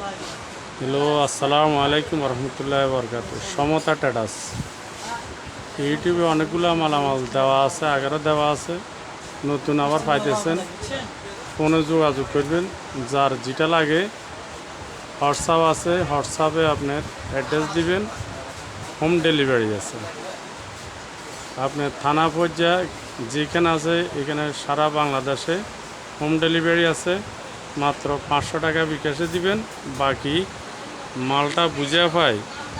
Hello, আসসালামু আলাইকুম রহমতুল্লাহ বরকাত। সমতা ট্যাটাস। ইউটিউবে অনেকগুলো মালামাল দেওয়া আছে, আগেরও দেওয়া আছে, নতুন আবার পাইতেছেন। ফোনে যোগাযোগ করবেন, যার যেটা লাগে হোয়াটসঅ্যাপ আছে, হোয়াটসঅ্যাপে আপনার অ্যাড্রেস দিবেন, হোম ডেলিভারি আছে। আপনার থানা পর্যায়ে যেখানে আছে, এখানে সারা বাংলাদেশে হোম ডেলিভারি আছে। মাত্র পাঁচশো টাকা বিকাশে দিবেন, বাকি মালটা বুঝে পাই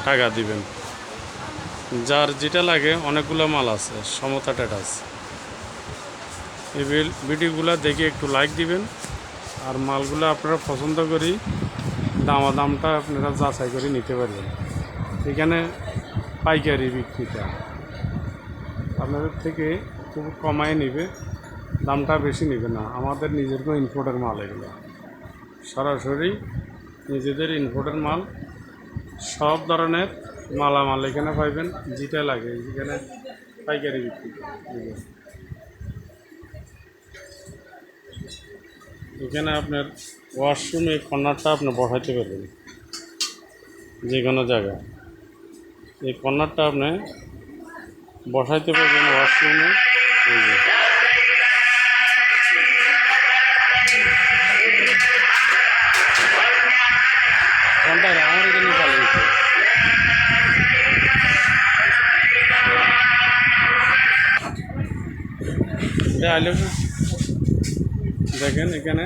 টাকা দিবেন। যার যেটা লাগে অনেকগুলো মাল আছে, সমতা ট্যাটাস এই ভিডিওগুলো দেখে একটু লাইক দিবেন, আর মালগুলো আপনারা পছন্দ করি দামা দামটা আপনারা যাচাই করে নিতে পারবেন। এখানে পাইকারি বিক্রিটা। আপনাদের থেকে খুব কমায় নিবে। দামটা বেশি নেবে না। আমাদের নিজের কোনো ইনপোর্টের মাল এগুলো। সরাসরি নিজেদের ইনপোর্টের মাল, সব ধরনের মালামাল এখানে পাইবেন, যেটা লাগে এখানে পাইকারি বিক্রি এই এখানে আপনার ওয়াশরুমে কর্নারটা আপনি বসাইতে পারবেন, যে কোনো জায়গায়। এই কর্নারটা আপনি বসাইতে পারবেন ওয়াশরুমে এটা আইলে দেখেন এখানে।